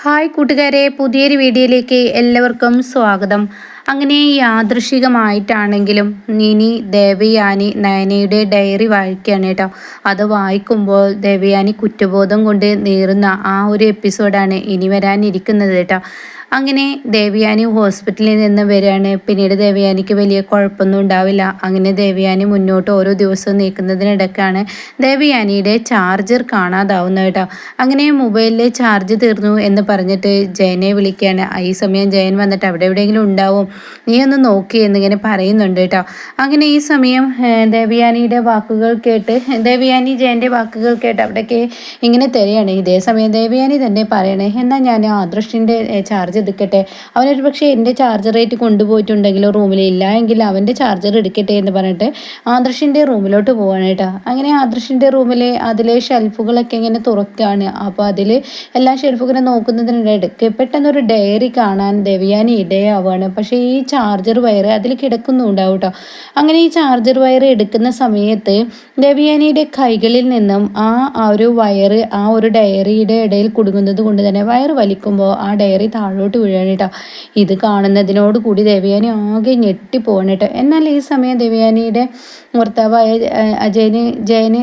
Hi കൂട്ടുകാരെ പുതിയൊരു വീഡിയോയിലേക്ക് എല്ലാവർക്കും സ്വാഗതം. അങ്ങനെ യാദൃശികമായിട്ടാണെങ്കിലും ഇനി ദേവയാനി നയനയുടെ ഡയറി വായിക്കുകയാണ് കേട്ടോ. അത് വായിക്കുമ്പോൾ ദേവയാനി കുറ്റബോധം കൊണ്ട് നേറുന്ന ആ ഒരു എപ്പിസോഡാണ് ഇനി വരാനിരിക്കുന്നത് കേട്ടോ. അങ്ങനെ ദേവയാനി ഹോസ്പിറ്റലിൽ നിന്ന് വരികയാണ്. പിന്നീട് ദേവയാനിക്ക് വലിയ കുഴപ്പമൊന്നും ഉണ്ടാവില്ല. അങ്ങനെ ദേവയാനി മുന്നോട്ട് ഓരോ ദിവസവും നീക്കുന്നതിനിടയ്ക്കാണ് ദേവയാനിയുടെ ചാർജർ കാണാതാവുന്ന കേട്ടോ. അങ്ങനെ മൊബൈലിലെ ചാർജ് തീർന്നു എന്ന് പറഞ്ഞിട്ട് ജയനെ വിളിക്കുകയാണ്. ഈ സമയം ജയൻ വന്നിട്ട് അവിടെ എവിടെയെങ്കിലും ഉണ്ടാവും. നീ ഒന്ന് നോക്കി എന്നിങ്ങനെ പറയുന്നുണ്ട് കേട്ടോ. അങ്ങനെ ഈ സമയം ദേവയാനിയുടെ വാക്കുകൾ കേട്ട് ദേവയാനി ജയന്റെ വാക്കുകൾ കേട്ട് അവിടേക്ക് ഇങ്ങനെ തരികയാണ് ഇതേ സമയം ദേവയാനി തന്നെ പറയണേ. എന്നാൽ ഞാൻ ആദൃഷ്ടിന്റെ ചാർജ് എടുക്കട്ടെ. അവനൊരു പക്ഷേ എന്റെ റേറ്റ് കൊണ്ടുപോയിട്ടുണ്ടെങ്കിലോ റൂമിൽ ഇല്ല. എങ്കിൽ അവന്റെ ചാർജർ എടുക്കട്ടെ എന്ന് പറഞ്ഞിട്ട് ആദർശിന്റെ റൂമിലോട്ട് പോവാണ് കേട്ടോ. അങ്ങനെ ആദർശിന്റെ റൂമിൽ അതിലെ ഷെൽഫുകളൊക്കെ ഇങ്ങനെ തുറക്കുകയാണ് അപ്പോൾ അതിൽ എല്ലാ ഷെൽഫുകളും നോക്കുന്നതിനിടയ്ക്ക് പെട്ടെന്നൊരു ഡയറി കാണാൻ ദേവയാനി ഇടയാവുകയാണ് പക്ഷേ ഈ ചാർജർ വയർ അതിൽ കിടക്കുന്നുണ്ടാവും കേട്ടോ. അങ്ങനെ ഈ ചാർജർ വയർ എടുക്കുന്ന സമയത്ത് ദേവിയാനിയുടെ കൈകളിൽ നിന്നും ആ ഒരു വയറ് ആ ഒരു ഡയറിയുടെ ഇടയിൽ കുടുങ്ങുന്നത് കൊണ്ട് തന്നെ വയർ വലിക്കുമ്പോൾ ആ ഡയറി താഴോട്ട് താഴോട്ട് വീഴാണ് കേട്ടോ ഇത് കാണുന്നതിനോട് കൂടി ദേവയാനി ആകെ ഞെട്ടിപ്പോവാണ് കേട്ടോ. എന്നാൽ ഈ സമയം ദേവയാനിയുടെ ഭർത്താവായ അജയന് ജയന്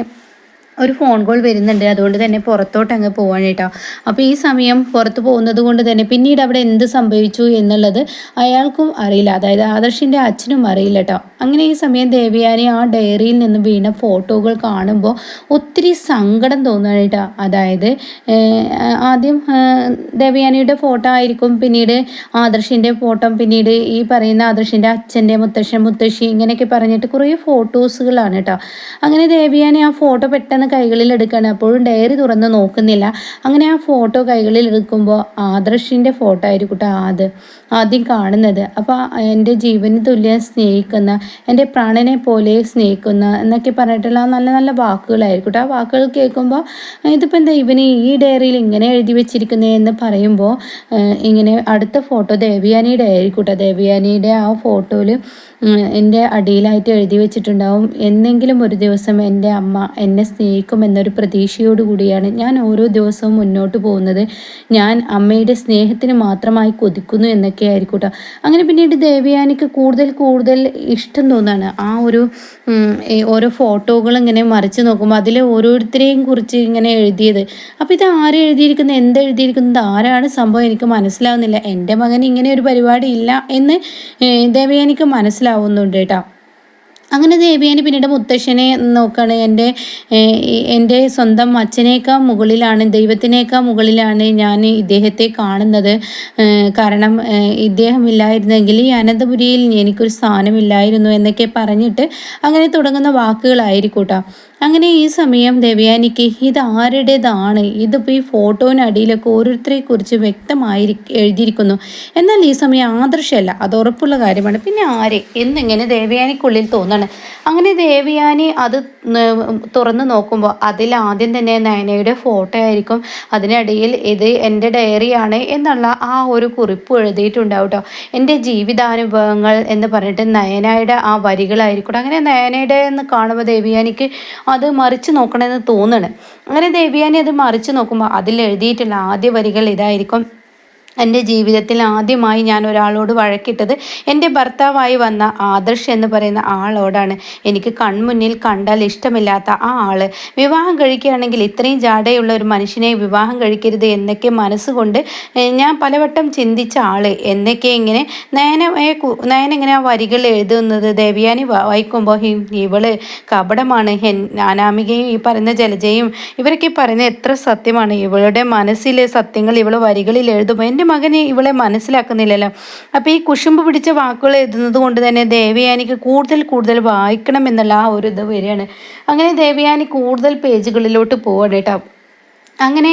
ഒരു ഫോൺ കോൾ വരുന്നുണ്ട്. അതുകൊണ്ട് തന്നെ പുറത്തോട്ട് അങ്ങ് പോവാണ് കേട്ടോ. അപ്പോൾ ഈ സമയം പുറത്ത് പോകുന്നത് കൊണ്ട് തന്നെ പിന്നീട് അവിടെ എന്ത് സംഭവിച്ചു എന്നുള്ളത് അയാൾക്കും അറിയില്ല. അതായത് ആദർശിന്റെ അച്ഛനും അറിയില്ല കേട്ടോ. അങ്ങനെ ഈ സമയം ദേവയാനി ആ ഡയറിയിൽ നിന്ന് വീണ ഫോട്ടോകൾ കാണുമ്പോൾ ഒത്തിരി സങ്കടം തോന്നുകയായിട്ടാണ് കേട്ടോ. അതായത് ആദ്യം ദേവയാനിയുടെ ഫോട്ടോ ആയിരിക്കും പിന്നീട് ആദർശിന്റെ ഫോട്ടോ പിന്നീട് ഈ പറയുന്ന ആദർശിന്റെ അച്ഛന്റെ മുത്തശ്ശൻ മുത്തശ്ശി ഇങ്ങനെയൊക്കെ പറഞ്ഞിട്ട് കുറേ ഫോട്ടോസുകളാണ് കേട്ടോ. അങ്ങനെ ദേവിയാനി ആ ഫോട്ടോ പെട്ടെന്ന് കൈകളിൽ എടുക്കുകയാണ്. അപ്പോഴും ഡയറി തുറന്ന് നോക്കുന്നില്ല. അങ്ങനെ ആ ഫോട്ടോ കൈകളിൽ എടുക്കുമ്പോൾ ആദർശിന്റെ ഫോട്ടോ ആയിരിക്കും ആദ്യം ആദ്യം കാണുന്നത്. അപ്പോൾ എന്റെ ജീവന് തുല്യം സ്നേഹിക്കുന്ന എന്റെ പ്രാണനെ പോലെ സ്നേഹിക്കുന്ന എന്നൊക്കെ പറഞ്ഞിട്ടുള്ള നല്ല നല്ല വാക്കുകളായിരിക്കും ആ വാക്കുകൾ കേൾക്കുമ്പോൾ ഇതിപ്പോൾ എന്താ ഇവന് ഈ ഡയറിയിൽ ഇങ്ങനെ എഴുതി വെച്ചിരിക്കുന്നത് എന്ന് പറയുമ്പോൾ ഇങ്ങനെ അടുത്ത ഫോട്ടോ ദേവിയാനിയുടെ ആയിരിക്കും കേട്ടോ. ദേവിയാനിയുടെ ആ ഫോട്ടോയിൽ എന്റെ അടിയിലായിട്ട് എഴുതി വെച്ചിട്ടുണ്ടാവും. എന്നെങ്കിലും ഒരു ദിവസം എന്റെ അമ്മ എന്നെ സ്നേഹിക്കുമെന്നൊരു പ്രതീക്ഷയോടുകൂടിയാണ് ഞാൻ ഓരോ ദിവസവും മുന്നോട്ട് പോകുന്നത്. ഞാൻ അമ്മയുടെ സ്നേഹത്തിന് മാത്രമായി കൊതിക്കുന്നു എന്നൊക്കെ ആയിരിക്കും കേട്ടോ അങ്ങനെ പിന്നീട് ദേവയാനിക്ക് കൂടുതൽ കൂടുതൽ ഇഷ്ടം തോന്നാണ്. ആ ഒരു ഓരോ ഫോട്ടോകൾ ഇങ്ങനെ മറിച്ച് നോക്കുമ്പോൾ അതിൽ ഓരോരുത്തരെയും കുറിച്ച് ഇങ്ങനെ എഴുതിയത്. അപ്പോൾ ഇത് ആര് എഴുതിയിരിക്കുന്നത്? എന്തെഴുതിയിരിക്കുന്നത് ആരാണ്? സംഭവം എനിക്ക് മനസ്സിലാവുന്നില്ല. എന്റെ മകന് ഇങ്ങനെ ഒരു പരിപാടി ഇല്ല എന്ന് ദേവയാനിക്ക് മനസ്സിലാവും. മനസ്സിലാവുന്നുണ്ട് കേട്ടോ. അങ്ങനെ ദേവിയാനി പിന്നീട് മുത്തശ്ശനെ നോക്കുകയാണ് എന്റെ എന്റെ സ്വന്തം അച്ഛനേക്കാൾ മുകളിലാണ് ദൈവത്തിനേക്കാൾ മുകളിലാണ് ഞാൻ ഇദ്ദേഹത്തെ കാണുന്നത്. കാരണം ഇദ്ദേഹം ഇല്ലായിരുന്നെങ്കിൽ ഈ അനന്തപുരിയിൽ എനിക്കൊരു സ്ഥാനമില്ലായിരുന്നു എന്നൊക്കെ പറഞ്ഞിട്ട് അങ്ങനെ തുടങ്ങുന്ന വാക്കുകളായിരിക്കൂട്ടോ. അങ്ങനെ ഈ സമയം ദേവയാനിക്ക് ഇത് ഇതിപ്പോൾ ഈ ഫോട്ടോവിനടിയിലൊക്കെ ഓരോരുത്തരെ കുറിച്ച് വ്യക്തമായി എഴുതിയിരിക്കുന്നു. എന്നാൽ ഈ സമയം ആദർശമല്ല അത് ഉറപ്പുള്ള കാര്യമാണ്. പിന്നെ ആരെ? എന്നിങ്ങനെ ദേവയാനിക്കുള്ളിൽ തോന്നണം. അങ്ങനെ ദേവയാനി അത് തുറന്ന് നോക്കുമ്പോൾ അതിൽ ആദ്യം തന്നെ നയനയുടെ ഫോട്ടോ ആയിരിക്കും. അതിനിടയിൽ ഇത് എന്റെ ഡയറിയാണ് എന്നുള്ള ആ ഒരു കുറിപ്പ് എഴുതിയിട്ടുണ്ടാവും കേട്ടോ എന്റെ ജീവിതാനുഭവങ്ങൾ എന്ന് പറഞ്ഞിട്ട് നയനയുടെ ആ വരികളായിരിക്കും അങ്ങനെ നയനയുടെ എന്ന് കാണുമ്പോൾ ദേവിയാനിക്ക് അത് മറിച്ച് നോക്കണമെന്ന് തോന്നണം അങ്ങനെ ദേവിയാനി അത് മറിച്ച് നോക്കുമ്പോൾ അതിൽ എഴുതിയിട്ടുള്ള ആദ്യ വരികൾ ഇതായിരിക്കും. എന്റെ ജീവിതത്തിൽ ആദ്യമായി ഞാൻ ഒരാളോട് വഴക്കിട്ടത് എന്റെ ഭർത്താവായി വന്ന ആദർശ് എന്ന് പറയുന്ന ആളോടാണ്. എനിക്ക് കൺമുന്നിൽ കണ്ടാൽ ഇഷ്ടമില്ലാത്ത ആ ആൾ വിവാഹം കഴിക്കുകയാണെങ്കിൽ ഇത്രയും ജാടയുള്ള ഒരു മനുഷ്യനെ വിവാഹം കഴിക്കരുത് എന്നൊക്കെ മനസ്സുകൊണ്ട് ഞാൻ പലവട്ടം ചിന്തിച്ച ആൾ എന്നൊക്കെ ഇങ്ങനെ നയന നയന ഇങ്ങനെ ആ വരികൾ എഴുതുന്നത് ദേവിയാനി വായിക്കുമ്പോൾ ഇവൾ കപടമാണ്. അനാമികയും ഈ പറയുന്ന ജലജയും ഇവരൊക്കെ പറയുന്നത് എത്ര സത്യമാണ്. ഇവളുടെ മനസ്സിലെ സത്യങ്ങൾ ഇവൾ വരികളിൽ എഴുതുമ്പോൾ എന്റെ എന്റെ മകന് ഇവളെ മനസ്സിലാക്കുന്നില്ലല്ലോ. അപ്പോൾ ഈ കുശുമ്പ് പിടിച്ച വാക്കുകൾ എഴുതുന്നത് കൊണ്ട് തന്നെ ദേവയാനിക്ക് കൂടുതൽ കൂടുതൽ വായിക്കണം എന്നുള്ള ആ ഒരു ഇത് വരികയാണ്. അങ്ങനെ ദേവയാനി കൂടുതൽ പേജുകളിലോട്ട് പോവാണ് കേട്ടോ. അങ്ങനെ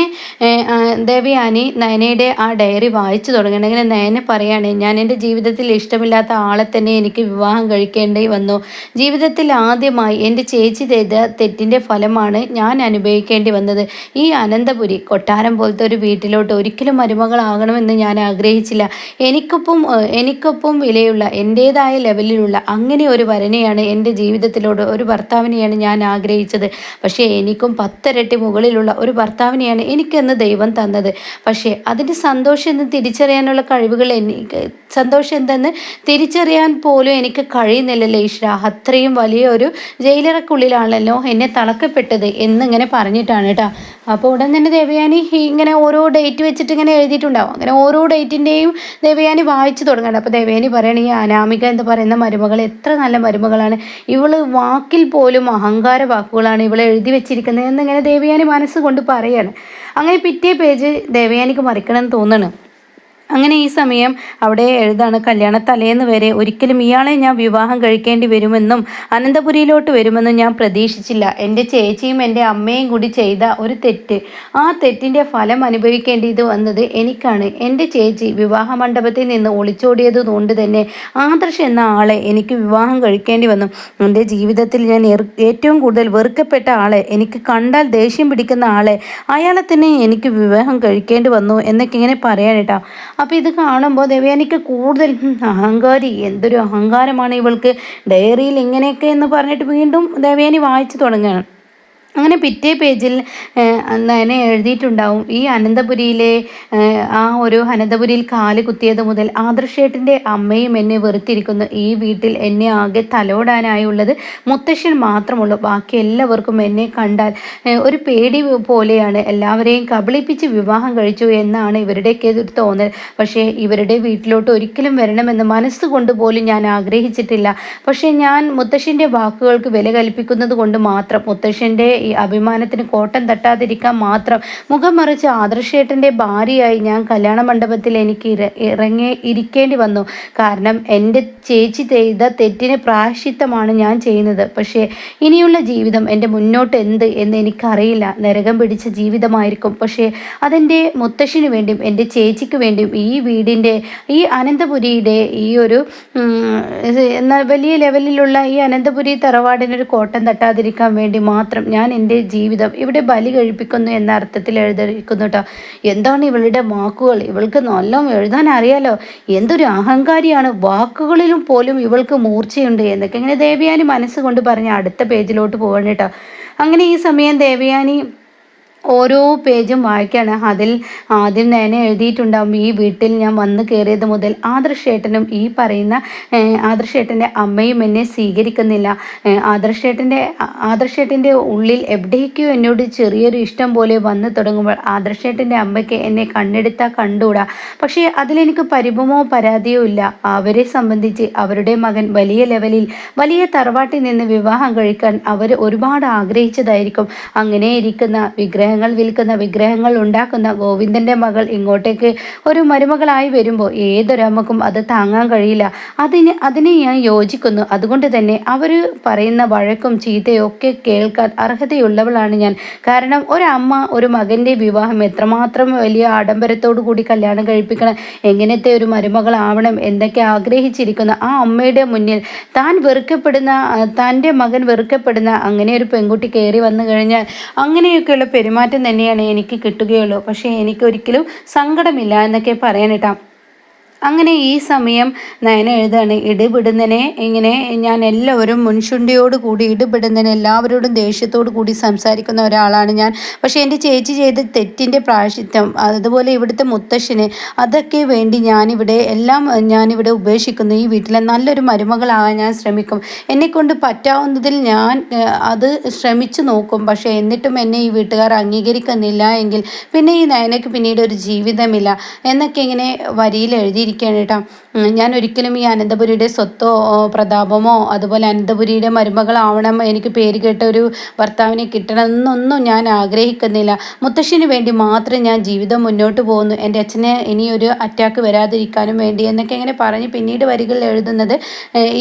ദേവയാനി നയനയുടെ ആ ഡയറി വായിച്ചു തുടങ്ങണമെങ്കിൽ നയന പറയാണ് ഞാൻ എന്റെ ജീവിതത്തിൽ ഇഷ്ടമില്ലാത്ത ആളെ തന്നെ എനിക്ക് വിവാഹം കഴിക്കേണ്ടി വന്നു. ജീവിതത്തിൽ ആദ്യമായി എന്റെ ചേച്ചി ചെയ്ത തെറ്റിന്റെ ഫലമാണ് ഞാൻ അനുഭവിക്കേണ്ടി വന്നത്. ഈ അനന്തപുരി കൊട്ടാരം പോലത്തെ ഒരു വീട്ടിലോട്ട് ഒരിക്കലും മരുമകളാകണമെന്ന് ഞാൻ ആഗ്രഹിച്ചില്ല. എനിക്കൊപ്പം എനിക്കൊപ്പം വിലയുള്ള എന്റേതായ ലെവലിലുള്ള അങ്ങനെ ഒരു വരനെയാണ് എന്റെ ജീവിതത്തിലോട് ഒരു ഭർത്താവിനെയാണ് ഞാൻ ആഗ്രഹിച്ചത്. പക്ഷേ എനിക്കും പത്തരട്ടി മുകളിലുള്ള ഒരു ഭർത്താവ് ഭർത്താവിനെയാണ് എനിക്കന്ന് ദൈവം തന്നത്. പക്ഷേ അതിന്റെ സന്തോഷം എന്ന് തിരിച്ചറിയാനുള്ള കഴിവുകൾ എനിക്ക് സന്തോഷം എന്തെന്ന് തിരിച്ചറിയാൻ പോലും എനിക്ക് കഴിയുന്നില്ലല്ലോ ഈശ്വര. അത്രയും വലിയ ഒരു ജയിലറക്കുള്ളിലാണല്ലോ എന്നെ തളക്കപ്പെട്ടത് എന്നിങ്ങനെ പറഞ്ഞിട്ടാണ് കേട്ടോ. അപ്പോൾ ഉടൻ തന്നെ ദേവയാനി ഇങ്ങനെ ഓരോ ഡേറ്റ് വെച്ചിട്ട് ഇങ്ങനെ എഴുതിയിട്ടുണ്ടാവും. അങ്ങനെ ഓരോ ഡേറ്റിന്റെയും ദേവയാനി വായിച്ചു തുടങ്ങണം. അപ്പോൾ ദേവയാനി പറയണ ഈ അനാമിക എന്ന് പറയുന്ന മരുമകൾ എത്ര നല്ല മരുമകളാണ്. ഇവൾ വാക്കിൽ പോലും അഹങ്കാര വാക്കുകളാണ് ഇവൾ എഴുതി വെച്ചിരിക്കുന്നത് എന്നിങ്ങനെ ദേവയാനി മനസ്സുകൊണ്ട് പറയാണ് അങ്ങനെ പിറ്റേ പേജ് ദേവയാനിക്ക് മറിക്കണമെന്ന് തോന്നണം അങ്ങനെ ഈ സമയം അവിടെ എഴുതാണ് കല്യാണ തലേന്ന് വരെ ഒരിക്കലും ഇയാളെ ഞാൻ വിവാഹം കഴിക്കേണ്ടി വരുമെന്നും അനന്തപുരിയിലോട്ട് വരുമെന്നും ഞാൻ പ്രതീക്ഷിച്ചില്ല. എന്റെ ചേച്ചിയും എന്റെ അമ്മയും കൂടി ചെയ്ത ഒരു തെറ്റ്. ആ തെറ്റിന്റെ ഫലം അനുഭവിക്കേണ്ടിയത് വന്നത് എനിക്കാണ്. എന്റെ ചേച്ചി വിവാഹ മണ്ഡപത്തിൽ നിന്ന് ഒളിച്ചോടിയത് കൊണ്ട് തന്നെ ആദർശ് എന്ന ആളെ എനിക്ക് വിവാഹം കഴിക്കേണ്ടി വന്നു. എന്റെ ജീവിതത്തിൽ ഞാൻ ഏറ്റവും കൂടുതൽ വെറുക്കപ്പെട്ട ആളെ എനിക്ക് കണ്ടാൽ ദേഷ്യം പിടിക്കുന്ന ആളെ അയാളെ തന്നെ എനിക്ക് വിവാഹം കഴിക്കേണ്ടി വന്നു എന്നൊക്കെ ഇങ്ങനെ പറയാനിട്ടാ. അപ്പോൾ ഇത് കാണുമ്പോൾ ദേവയാനിക്ക് കൂടുതൽ അഹങ്കാരി എന്തൊരു അഹങ്കാരമാണ് ഇവൾക്ക്. ഡയറിയിൽ ഇങ്ങനെയൊക്കെ എന്ന് പറഞ്ഞിട്ട് വീണ്ടും ദേവയാനി വായിച്ചു തുടങ്ങുകയാണ്. അങ്ങനെ പിറ്റേ പേജിൽ തന്നെ എഴുതിയിട്ടുണ്ടാവും. ഈ അനന്തപുരിയിലെ ആ ഒരു അനന്തപുരിയിൽ കാൽ കുത്തിയത് മുതൽ ആദർശേട്ടിന്റെ അമ്മയും എന്നെ വെറുത്തിരിക്കുന്നു. ഈ വീട്ടിൽ എന്നെ ആകെ തലോടാനായുള്ളത് മുത്തശ്ശൻ മാത്രമുള്ളൂ. ബാക്കി എല്ലാവർക്കും എന്നെ കണ്ടാൽ ഒരു പേടി പോലെയാണ്. എല്ലാവരെയും കബളിപ്പിച്ച് വിവാഹം കഴിച്ചു എന്നാണ് ഇവരുടെയൊക്കെ ഒരു തോന്നൽ. പക്ഷേ ഇവരുടെ വീട്ടിലോട്ട് ഒരിക്കലും വരണമെന്ന് മനസ്സുകൊണ്ട് പോലും ഞാൻ ആഗ്രഹിച്ചിട്ടില്ല. പക്ഷേ ഞാൻ മുത്തശ്ശന്റെ വാക്കുകൾക്ക് വില കൽപ്പിക്കുന്നത് കൊണ്ട് മാത്രം മുത്തശ്ശന്റെ ഈ അഭിമാനത്തിന് കോട്ടം തട്ടാതിരിക്കാൻ മാത്രം. മുഖം മറിച്ച് ആദർശേട്ടന്റെ ഭാര്യയായി ഞാൻ കല്യാണ മണ്ഡപത്തിൽ എനിക്ക് ഇറങ്ങി ഇരിക്കേണ്ടി വന്നു. കാരണം എന്റെ ചേച്ചി ചെയ്ത തെറ്റിന് പ്രായശ്ചിത്തമാണ് ഞാൻ ചെയ്യുന്നത്. പക്ഷേ ഇനിയുള്ള ജീവിതം എന്റെ മുന്നോട്ട് എന്ത് എന്ന് എനിക്കറിയില്ല. നരകം പിടിച്ച ജീവിതമായിരിക്കും. പക്ഷേ അതെന്റെ മുത്തശ്ശിന് വേണ്ടിയും എന്റെ ചേച്ചിക്ക് വേണ്ടിയും ഈ വീടിന്റെ ഈ അനന്തപുരിയുടെ ഈ ഒരു എന്നാൽ വലിയ ലെവലിലുള്ള ഈ അനന്തപുരി തറവാടിനൊരു കോട്ടം തട്ടാതിരിക്കാൻ വേണ്ടി മാത്രം ഞാൻ എന്റെ ജീവിതം ഇവിടെ ബലി കഴിപ്പിക്കുന്നു എന്ന അർത്ഥത്തിൽ എഴുതിയിരിക്കുന്നു കേട്ടോ എന്താണ് ഇവളുടെ വാക്കുകൾ? ഇവൾക്ക് നല്ല എഴുതാൻ അറിയാലോ. എന്തൊരു അഹങ്കാരിയാണ്. വാക്കുകളിലും പോലും ഇവൾക്ക് മൂർച്ചയുണ്ട് എന്നൊക്കെ. ഇങ്ങനെ ദേവയാനി മനസ്സുകൊണ്ട് പറഞ്ഞ് അടുത്ത പേജിലോട്ട് പോകണം കേട്ടോ അങ്ങനെ ഈ സമയം ദേവയാനി ഓരോ പേജും വായിക്കുകയാണ് അതിൽ ആദ്യം തന്നെ എഴുതിയിട്ടുണ്ടാവും ഈ വീട്ടിൽ ഞാൻ വന്ന് കയറിയത് മുതൽ ആദർശേട്ടനും ഈ പറയുന്ന ആദർശേട്ടന്റെ അമ്മയും എന്നെ സ്വീകരിക്കുന്നില്ല. ആദർശേട്ടന്റെ ആദർശേട്ടന്റെ ഉള്ളിൽ എവിടേക്കോ എന്നോട് ചെറിയൊരു ഇഷ്ടം പോലെ വന്ന് തുടങ്ങുമ്പോൾ ആദർശേട്ടന്റെ അമ്മയ്ക്ക് എന്നെ കണ്ണെടുത്താൽ കണ്ടുകൂടാ. പക്ഷേ അതിലെനിക്ക് പരിഭമോ പരാതിയോ ഇല്ല. അവരെ സംബന്ധിച്ച് അവരുടെ മകൻ വലിയ ലെവലിൽ വലിയ തറവാട്ടിൽ നിന്ന് വിവാഹം കഴിക്കാൻ അവർ ഒരുപാട് ആഗ്രഹിച്ചതായിരിക്കും. അങ്ങനെ ഇരിക്കുന്ന വിഗ്രഹം വിഗ്രഹങ്ങൾ വിൽക്കുന്ന വിഗ്രഹങ്ങൾ ഉണ്ടാക്കുന്ന ഗോവിന്ദന്റെ മകൾ ഇങ്ങോട്ടേക്ക് ഒരു മരുമകളായി വരുമ്പോൾ ഏതൊരമ്മക്കും അത് താങ്ങാൻ കഴിയില്ല. അതിന് അതിനെ ഞാൻ യോജിക്കുന്നു. അതുകൊണ്ട് തന്നെ അവർ പറയുന്ന വഴക്കും ചീത്തയും ഒക്കെ കേൾക്കാൻ അർഹതയുള്ളവളാണ് ഞാൻ. കാരണം ഒരമ്മ ഒരു മകന്റെ വിവാഹം എത്രമാത്രം വലിയ ആഡംബരത്തോടു കൂടി കല്യാണം കഴിപ്പിക്കണം എങ്ങനത്തെ ഒരു മരുമകളാവണം എന്തൊക്കെ ആഗ്രഹിച്ചിരിക്കുന്ന ആ അമ്മയുടെ മുന്നിൽ താൻ വെറുക്കപ്പെടുന്ന തന്റെ മകൻ വെറുക്കപ്പെടുന്ന അങ്ങനെ ഒരു പെൺകുട്ടി കയറി വന്നു കഴിഞ്ഞാൽ അങ്ങനെയൊക്കെയുള്ള പെരുമാറ്റം പെരുമാറ്റം തന്നെയാണ് എനിക്ക് കിട്ടുകയുള്ളൂ. പക്ഷേ എനിക്കൊരിക്കലും സങ്കടമില്ല എന്നൊക്കെ പറയാനിട്ടാം അങ്ങനെ ഈ സമയം നയന എഴുതാണ്. ഇടപെടുന്നതിനെ ഇങ്ങനെ ഞാൻ എല്ലാവരും മുൻശുണ്ടിയോട് കൂടി ഇടപെടുന്നതിന് എല്ലാവരോടും ദേഷ്യത്തോടു കൂടി സംസാരിക്കുന്ന ഒരാളാണ് ഞാൻ. പക്ഷേ എന്റെ ചേച്ചി ചെയ്ത തെറ്റിന്റെ പ്രായശിത്വം അതുപോലെ ഇവിടുത്തെ മുത്തശ്ശന് അതൊക്കെ വേണ്ടി ഞാനിവിടെ എല്ലാം ഞാനിവിടെ ഉപേക്ഷിക്കുന്നു. ഈ വീട്ടിലെ നല്ലൊരു മരുമകളാകാൻ ഞാൻ ശ്രമിക്കും. എന്നെക്കൊണ്ട് പറ്റാവുന്നതിൽ ഞാൻ അത് ശ്രമിച്ചു നോക്കും. പക്ഷേ എന്നിട്ടും എന്നെ ഈ വീട്ടുകാർ അംഗീകരിക്കുന്നില്ല എങ്കിൽ പിന്നെ ഈ നയനയ്ക്ക് പിന്നീട് ഒരു ജീവിതമില്ല എന്നൊക്കെ ഇങ്ങനെ വരിയിൽ എഴുതി ഇരിക്കുകയാണ് കേട്ടോ. ഞാൻ ഒരിക്കലും ഈ അനന്തപുരിയുടെ സ്വത്തോ പ്രതാപമോ അതുപോലെ അനന്തപുരിയുടെ മരുമകളാവണം എനിക്ക് പേര് കേട്ട ഒരു ഭർത്താവിനെ കിട്ടണമെന്നൊന്നും ഞാൻ ആഗ്രഹിക്കുന്നില്ല. മുത്തശ്ശിന് വേണ്ടി മാത്രം ഞാൻ ജീവിതം മുന്നോട്ട് പോകുന്നു. എന്റെ അച്ഛനെ ഒരു അറ്റാക്ക് വരാതിരിക്കാനും വേണ്ടി എന്നൊക്കെ ഇങ്ങനെ പറഞ്ഞ് പിന്നീട് വരികളിൽ എഴുതുന്നത്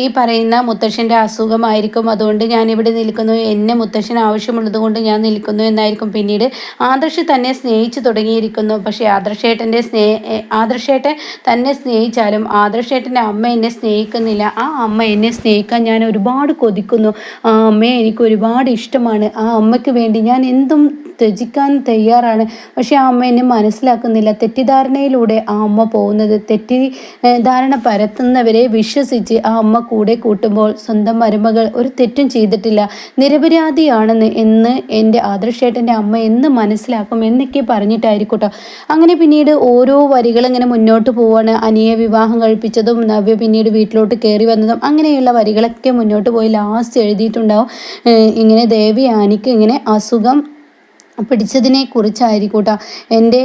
ഈ പറയുന്ന മുത്തശ്ശന്റെ അസുഖമായിരിക്കും. അതുകൊണ്ട് ഞാൻ ഇവിടെ നിൽക്കുന്നു. എന്നെ മുത്തശ്ശന് ആവശ്യമുള്ളത് കൊണ്ട് ഞാൻ നിൽക്കുന്നു എന്നായിരിക്കും പിന്നീട് ആദർശ് തന്നെ സ്നേഹിച്ചു തുടങ്ങിയിരിക്കുന്നു. പക്ഷേ ആദർശേട്ടന്റെ സ്നേഹ ആദർശേട്ടൻ തന്നെ സ്നേഹിച്ചാലും ആദർശേട്ടന്റെ അമ്മ എന്നെ സ്നേഹിക്കുന്നില്ല. ആ അമ്മ എന്നെ സ്നേഹിക്കാൻ ഞാൻ ഒരുപാട് കൊതിക്കുന്നു. ആ അമ്മയെ എനിക്ക് ഒരുപാട് ഇഷ്ടമാണ്. ആ അമ്മയ്ക്ക് വേണ്ടി ഞാൻ എന്തും ത്യജിക്കാൻ തയ്യാറാണ്. പക്ഷെ ആ അമ്മ എന്നെ മനസ്സിലാക്കുന്നില്ല. തെറ്റിദ്ധാരണയിലൂടെ ആ അമ്മ പോകുന്നത്. തെറ്റിദ്ധാരണ പരത്തുന്നവരെ വിശ്വസിച്ച് ആ അമ്മ കൂടെ കൂട്ടുമ്പോൾ സ്വന്തം മരുമകൾ ഒരു തെറ്റും ചെയ്തിട്ടില്ല. നിരപരാധിയാണെന്ന് എന്ന് എന്റെ ആദർശേട്ടന്റെ അമ്മ എന്ന് മനസ്സിലാക്കും എന്നൊക്കെ പറഞ്ഞിട്ടായിരിക്കട്ടോ അങ്ങനെ പിന്നീട് ഓരോ വരികൾ ഇങ്ങനെ മുന്നോട്ട് പോവാണ്. അനിയെ വിവാഹം കഴിപ്പിച്ചതും നവ്യ പിന്നീട് വീട്ടിലോട്ട് കയറി വന്നതും അങ്ങനെയുള്ള വരികളൊക്കെ മുന്നോട്ട് പോയി ലാസ്റ്റ് എഴുതിയിട്ടുണ്ടാവും. ഇങ്ങനെ ദേവി ആനിക്ക് ഇങ്ങനെ അസുഖം പിടിച്ചതിനെ കുറിച്ചായിരിക്കൂട്ട. എന്റെ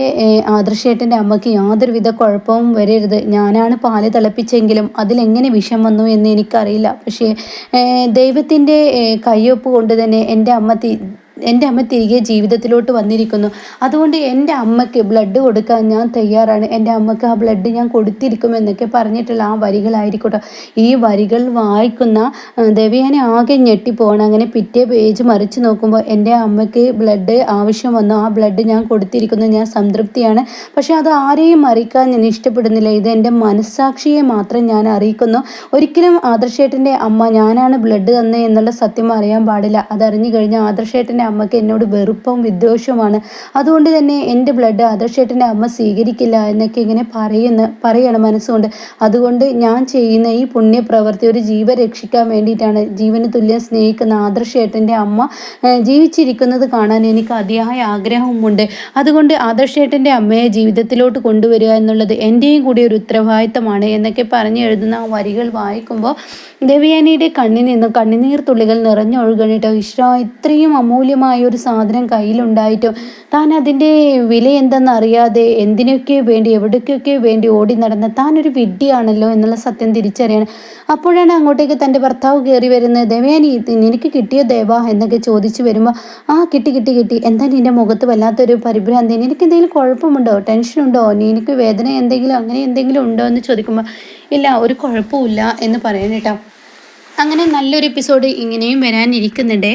ആദർശേട്ടന്റെ അമ്മയ്ക്ക് യാതൊരുവിധ കുഴപ്പവും വരരുത്. ഞാനാണ് പാൽ തിളപ്പിച്ചെങ്കിലും അതിലെങ്ങനെ വിഷം വന്നു എന്ന് എനിക്കറിയില്ല. പക്ഷേ ദൈവത്തിന്റെ കയ്യൊപ്പ് കൊണ്ട് തന്നെ എന്റെ അമ്മ എന്റെ അമ്മ തിരികെ ജീവിതത്തിലോട്ട് വന്നിരിക്കുന്നു. അതുകൊണ്ട് എന്റെ അമ്മയ്ക്ക് ബ്ലഡ് കൊടുക്കാൻ ഞാൻ തയ്യാറാണ്. എന്റെ അമ്മയ്ക്ക് ആ ബ്ലഡ് ഞാൻ കൊടുത്തിരിക്കുമെന്നൊക്കെ പറഞ്ഞിട്ടുള്ള ആ വരികളായിരിക്കട്ടെ. ഈ വരികൾ വായിക്കുന്ന ദേവയാനെ ആകെ ഞെട്ടിപ്പോകണം അങ്ങനെ പിറ്റേ പേജ് മറിച്ച് നോക്കുമ്പോൾ എന്റെ അമ്മയ്ക്ക് ബ്ലഡ് ആവശ്യം വന്നു. ആ ബ്ലഡ് ഞാൻ കൊടുത്തിരിക്കുന്നു. ഞാൻ സംതൃപ്തിയാണ്. പക്ഷേ അത് ആരെയും അറിയിക്കാൻ ഞാൻ ഇഷ്ടപ്പെടുന്നില്ല. ഇത് എന്റെ മനസ്സാക്ഷിയെ മാത്രം ഞാൻ അറിയിക്കുന്നു. ഒരിക്കലും ആദർശേട്ടന്റെ അമ്മ ഞാനാണ് ബ്ലഡ് തന്നെ എന്നുള്ള സത്യം അറിയാൻ പാടില്ല. അതറിഞ്ഞു കഴിഞ്ഞാൽ ആദർശേട്ടന്റെ അമ്മയ്ക്ക് എന്നോട് വെറുപ്പും വിദ്വേഷവുമാണ്. അതുകൊണ്ട് തന്നെ എന്റെ ബ്ലഡ് ആദർശേട്ടന്റെ അമ്മ സ്വീകരിക്കില്ല എന്നൊക്കെ ഇങ്ങനെ പറയുന്ന പറയണം മനസ്സുകൊണ്ട്. അതുകൊണ്ട് ഞാൻ ചെയ്യുന്ന ഈ പുണ്യപ്രവൃത്തി ഒരു ജീവ രക്ഷിക്കാൻ വേണ്ടിയിട്ടാണ് ജീവന് തുല്യം സ്നേഹിക്കുന്ന ആദർശേട്ടന്റെ അമ്മ ജീവിച്ചിരിക്കുന്നത് കാണാൻ എനിക്ക് അതിയായ ആഗ്രഹവുമുണ്ട്. അതുകൊണ്ട് ആദർശേട്ടന്റെ അമ്മയെ ജീവിതത്തിലോട്ട് കൊണ്ടുവരിക എന്നുള്ളത് എന്റെയും കൂടി ഒരു ഉത്തരവാദിത്തമാണ് എന്നൊക്കെ പറഞ്ഞ് എഴുതുന്ന ആ വരികൾ വായിക്കുമ്പോൾ ദേവിയാനിയുടെ കണ്ണിൽ നിന്നും കണ്ണുനീർ തുള്ളികൾ നിറഞ്ഞൊഴുകണിട്ടോ ഇഷ്ട ഇത്രയും അമൂല്യമായ ഒരു സാധനം കയ്യിലുണ്ടായിട്ടും താൻ അതിന്റെ വില എന്തെന്ന് അറിയാതെ എന്തിനൊക്കെ വേണ്ടി എവിടേക്കൊക്കെ വേണ്ടി ഓടി നടന്ന താൻ ഒരു വിഡ്ഢിയാണല്ലോ എന്നുള്ള സത്യം തിരിച്ചറിയണം. അപ്പോഴാണ് അങ്ങോട്ടേക്ക് തന്റെ ഭർത്താവ് കയറി വരുന്നത്. ദേവയാനി നിനക്ക് കിട്ടിയ ദേവ എന്നൊക്കെ ചോദിച്ചു വരുമ്പോൾ ആ കിട്ടി കിട്ടി കിട്ടി. എന്താ നിന്റെ മുഖത്ത് വല്ലാത്തൊരു പരിഭ്രാന്തി? നിനക്ക് എന്തെങ്കിലും കുഴപ്പമുണ്ടോ? ടെൻഷനുണ്ടോ നിനക്ക് വേദന എന്തെങ്കിലും അങ്ങനെ എന്തെങ്കിലും ഉണ്ടോ? എന്ന് ചോദിക്കുമ്പോൾ ഇല്ല ഒരു കുഴപ്പമില്ല എന്ന് പറയാൻ അങ്ങനെ നല്ലൊരു എപ്പിസോഡ് ഇങ്ങനെയും വരാനിരിക്കുന്നുണ്ട്.